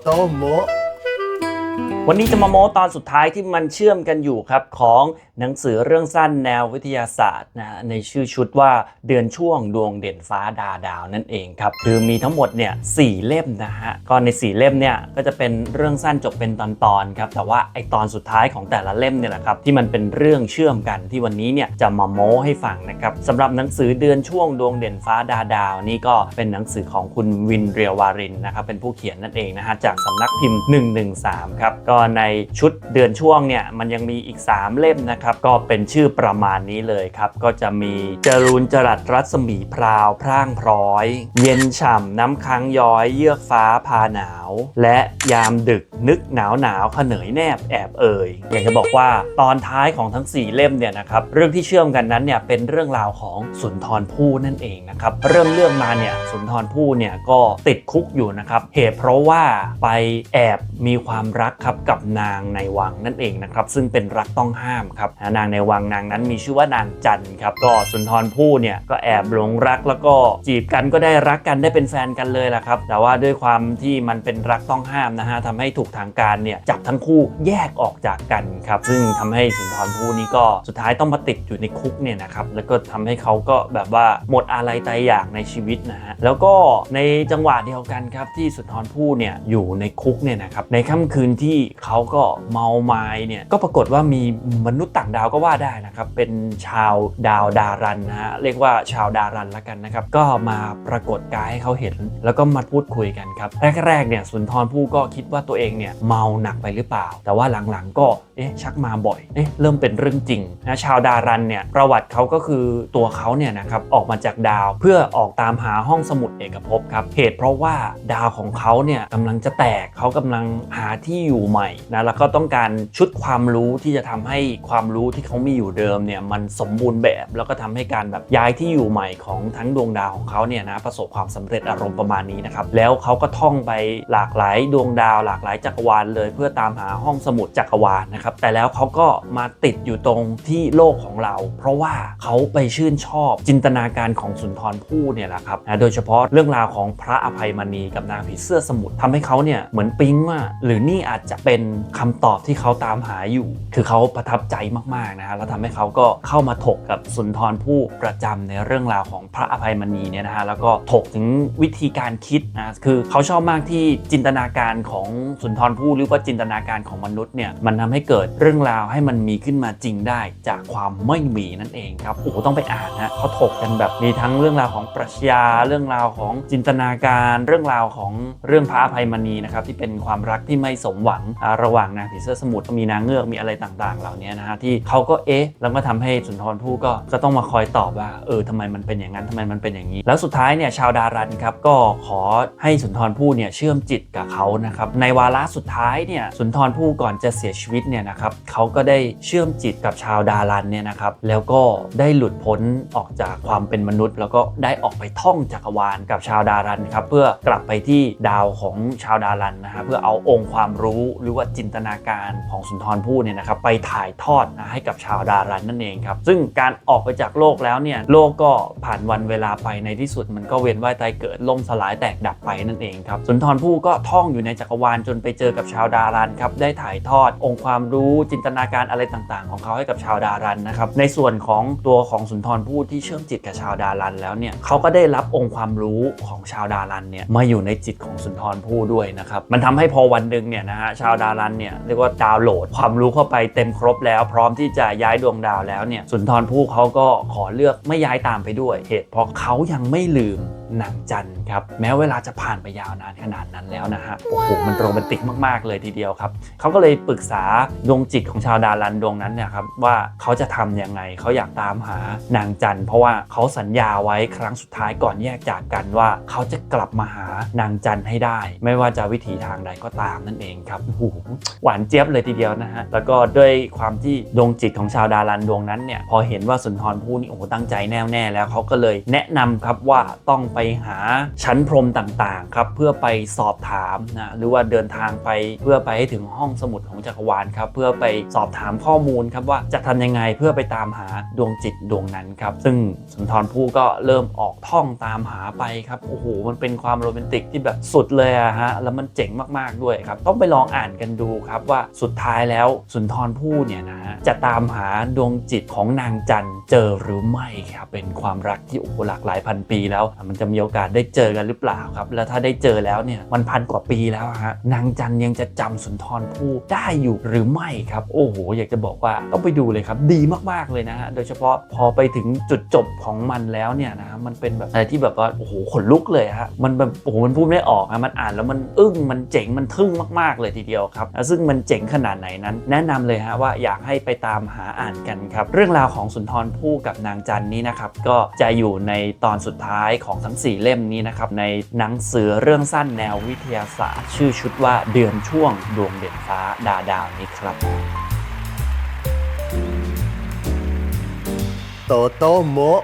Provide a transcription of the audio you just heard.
โตโมะ วันนี้จะมาโม้ตอนสุดท้ายที่มันเชื่อมกันอยู่ครับของหนังสือเรื่องสั้นแนววิทยาศาสตร์นะในชื่อชุดว่าเดือนช่วงดวงเด่นฟ้าดาดาวนั่นเองครับคือมีทั้งหมดเนี่ยสี่เล่มนะฮะก็ในสี่เล่มเนี่ยก็จะเป็นเรื่องสั้นจบเป็นตอนๆครับแต่ว่าไอตอนสุดท้ายของแต่ละเล่มเนี่ยแหละครับที่มันเป็นเรื่องเชื่อมกันที่วันนี้เนี่ยจะมาโม้ให้ฟังนะครับสำหรับหนังสือเดือนช่วงดวงเด่นฟ้าดาดาว นี่ก็เป็นหนังสือของคุณวินเรียววารินนะครับเป็นผู้เขียนนั่นเองนะฮะจากสำนักพิมพ์ 113ครับก็ในชุดเดือนช่วงเนี่ยมันยังมีอีก 3 เล่มนะครับ ก็เป็นชื่อประมาณนี้เลยครับ ก็จะมีจรูนจรัสรัศมีพราวพร่างพร้อย เย็นฉ่ำน้ำค้างย้อยเยือกฟ้าพาหนาว และยามดึกนึกหนาวหนาวเขนยแนบแอบเอ่ยอยากจะบอกว่าตอนท้ายของทั้ง 4 เล่มเนี่ยนะครับเรื่องที่เชื่อมกันนั้นเนี่ยเป็นเรื่องราวของสุนทรภู่นั่นเองนะครับเริ่มเรื่องมาเนี่ยสุนทรภู่เนี่ยก็ติดคุกอยู่นะครับเหตุเพราะว่าไปแอบมีความรักครับกับนางในวังนั่นเองนะครับซึ่งเป็นรักต้องห้ามครับนางในวังนางนั้นมีชื่อว่านางจันครับก็สุนทรภู่เนี่ยก็แอบหลงรักแล้วก็จีบกันก็ได้รักกันได้เป็นแฟนกันเลยแหละครับแต่ว่าด้วยความที่มันเป็นรักต้องห้ามนะฮะทำให้ถูกทางการเนี่ยจับทั้งคู่แยกออกจากกันครับซึ่งทำให้สุนทรภู่นี้ก็สุดท้ายต้องมาติดอยู่ในคุกเนี่ยนะครับแล้วก็ทำให้เขาก็แบบว่าหมดอะไรตายอยากในชีวิตนะฮะแล้วก็ในจังหวะเดียวกันครับที่สุนทรภู่เนี่ยอยู่ในคุกเนี่ยนะครับในค่ำคืนที่เขาก็เมาไม้เนี่ยก็ปรากฏว่ามีมนุษย์ต่างดาวก็ว่าได้นะครับ เป็นชาวดาวดารันนะฮะเรียกว่าชาวดารันละกันนะครับ ก็มาปรากฏกายให้เขาเห็น แล้วก็มาพูดคุยกันครับ แรกๆเนี่ยสุนทรภู่ก็คิดว่าตัวเองเนี่ยเมาหนักไปหรือเปล่า แต่ว่าหลังๆก็เอ๊ะชักมาบ่อยเอ๊ะเริ่มเป็นเรื่องจริงนะชาวดารันเนี่ยประวัติเขาก็คือตัวเขาเนี่ยนะครับออกมาจากดาวเพื่อออกตามหาห้องสมุดเอกภพครับเหตุเพราะว่าดาวของเขาเนี่ยกำลังจะแตกเขากำลังหาที่อยู่ใหม่นะแล้วก็ต้องการชุดความรู้ที่จะทำให้ความรู้ที่เขามีอยู่เดิมเนี่ยมันสมบูรณ์แบบ แล้วก็ทำให้การแบบย้ายที่อยู่ใหม่ของทั้งดวงดาวของเขาเนี่ยนะประสบความสำเร็จอารมณ์ประมาณนี้นะครับแล้วเขาก็ท่องไปหลากหลายดวงดาว หลากหลายจักรวาลเลย เพื่อตามหาห้องสมุดจักรวาลนะครับแต่แล้วเขาก็มาติดอยู่ตรงที่โลกของเรา เพราะว่าเขาไปชื่นชอบจินตนาการของสุนทรภู่เนี่ยแหละครับนะโดยเฉพาะเรื่องราวของพระอภัยมณีกับนางผีเสื้อสมุทรทำให้เขาเนี่ยเหมือนปิ๊งว่าหรือนี่อาจจะเป็นเป็นคำตอบที่เขาตามหาอยู่ คือเขาประทับใจมากๆนะฮะแล้วทำให้เขาก็เข้ามาถกกับสุนทรภู่ประจำในเรื่องราวของพระอภัยมณีเนี่ยนะฮะแล้วก็ถกถึงวิธีการคิดนะคือเขาชอบมากที่จินตนาการของสุนทรภู่หรือว่าจินตนาการของมนุษย์เนี่ยมันทำให้เกิดเรื่องราวให้มันมีขึ้นมาจริงได้จากความไม่มีนั่นเองครับโอ้โหต้องไปอ่านนะเขาถกกันแบบมีทั้งเรื่องราวของปรัชญาเรื่องราวของจินตนาการ เรื่องราวของเรื่องพระอภัยมณีนะครับที่เป็นความรักที่ไม่สมหวังระหว่างนางผีเสื้อสมุทรมีนางเงือกมีอะไรต่างๆ เหล่านี้นะฮะที่เขาก็เอ๊ะแล้วก็ทำให้สุนทรภู่ก็ก็ต้องมาคอยตอบว่าเออทำไมมันเป็นอย่างนั้นทำไมมันเป็นอย่างนี้ แล้วสุดท้ายเนี่ยชาวดารันครับก็ขอให้สุนทรภู่เนี่ยเชื่อมจิตกับเขานะครับในวาระสุดท้ายเนี่ยสุนทรภู่ก่อนจะเสียชีวิตเนี่ยนะครับเขาก็ได้เชื่อมจิตกับชาวดารันเนี่ยนะครับแล้วก็ได้หลุดพ้นออกจากความเป็นมนุษย์ แล้วก็ได้ออกไปท่องจักรวาลกับชาวดารันครับเพื่อกลับไปที่ดาวของชาวดารันนะฮะเพื่อเอาองค์ความรู้หรือว่าจินตนาการของสุนทรภู่เนี่ยนะครับไปถ่ายทอดนะให้กับชาวดารันนั่นเองครับซึ่งการออกไปจากโลกแล้วเนี่ยโลกก็ผ่านวันเวลาไปในที่สุด มันก็เวียนว่ายตายเกิดล่มสลายแตกดับไปนั่นเองครับสุนทรภู่ก็ท่องอยู่ในจักรวาลจนไปเจอกับชาวดารันครับได้ถ่ายทอดองค์ความรู้จินตนาการอะไรต่างๆ ของเขาให้กับชาวดารันนะครับในส่วนของตัวของสุนทรภู่ที่เชื่อมจิตกับชาวดารันแล้วเนี่ยเขาก็ได้รับองค์ความรู้ของชาวดารันเนี่ยมาอยู่ในจิตของสุนทรภู่ด้วยนะครับมันทำให้พอวันหนึ่งเนี่ยนะฮะชาวดารันเนี่ยเรียกว่าดาวโหลดความรู้เข้าไปเต็มครบแล้ว พร้อมที่จะย้ายดวงดาวแล้วเนี่ยสุนทรภู่เขาก็ขอเลือกไม่ย้ายตามไปด้วยเหตุเพราะเขายังไม่ลืมนางจันครับแม้เวลาจะผ่านไปยาวนานขนาดนั้นแล้วนะฮะโอ้โหมันโรแมนติกมากๆเลยทีเดียวครับเขาก็เลยปรึกษาดวงจิตของชาวดารันดวงนั้นเนี่ยครับว่าเขาจะทำยังไงเขาอยากตามหานางจันเพราะว่าเขาสัญญาไว้ครั้งสุดท้ายก่อนแยกจากกันว่า เขาจะกลับมาหานางจันให้ได้ ไม่ว่าจะวิธีทางใดก็ตามนั่นเองครับโอ้โหหวานเจี๊ยบเลยทีเดียวนะฮะ แล้วก็ด้วยความที่ดวงจิตของชาวดารันดวงนั้นเนี่ย พอเห็นว่าสุนทรภู่นี่โอ้โหตั้งใจแน่วแน่แล้วเขาก็เลยแนะนำครับว่าต้องไปหาชั้นพรมต่างๆครับเพื่อไปสอบถามนะหรือว่าเดินทางไปเพื่อไปให้ถึงห้องสมุดของจักรวาลครับเพื่อไปสอบถามข้อมูลครับว่าจะทำยังไงเพื่อไปตามหาดวงจิตดวงนั้นครับซึ่งสุนทรภู่ก็เริ่มออกท่องตามหาไปครับโอ้โหมันเป็นความโรแมนติกที่แบบสุดเลยอะฮะแล้วมันเจ๋งมากๆด้วยครับต้องไปลองอ่านกันดูครับว่าสุดท้ายแล้วสุนทรภู่เนี่ยนะฮะจะตามหาดวงจิตของนางจันเจอหรือไม่ครับเป็นความรักที่โอ้โหหลากหลายพันปีแล้ว มันจะมีโอกาสได้เจอกันหรือเปล่าครับ แล้วถ้าได้เจอแล้วเนี่ยมันพันกว่าปีแล้วอะฮะนางจันยังจะจำสุนทรภู่ได้อยู่หรือไม่ครับโอ้โหอยากจะบอกว่าต้องไปดูเลยครับดีมากๆเลยนะฮะโดยเฉพาะพอไปถึงจุดจบของมันแล้วเนี่ยนะมันเป็นแบบอะไรที่แบบว่าโอ้โหขนลุกเลยฮะมันแบบโอ้โหมันพูดไม่ออกอะมันอ่านแล้วมันอึ้งมันเจ๋งมันทึ่งมากๆเลยทีเดียวครับแล้วซึ่งมันเจ๋งขนาดไหนนั้น แนะนำเลยฮะว่าอยากให้ไปตามหาอ่านกันครับ เรื่องราวของสุนทรภู่กับนางจันนี้นะครับ ก็จะอยู่ในตอนสุดท้ายของทั้ง 4 เล่มนี้นะครับ ในหนังสือเรื่องสั้นแนววิทยาศาสตร์ ชื่อชุดว่าเดือนช่วงดวงเด่นฟ้าดาดาวนี้ครับ โตโตโมะ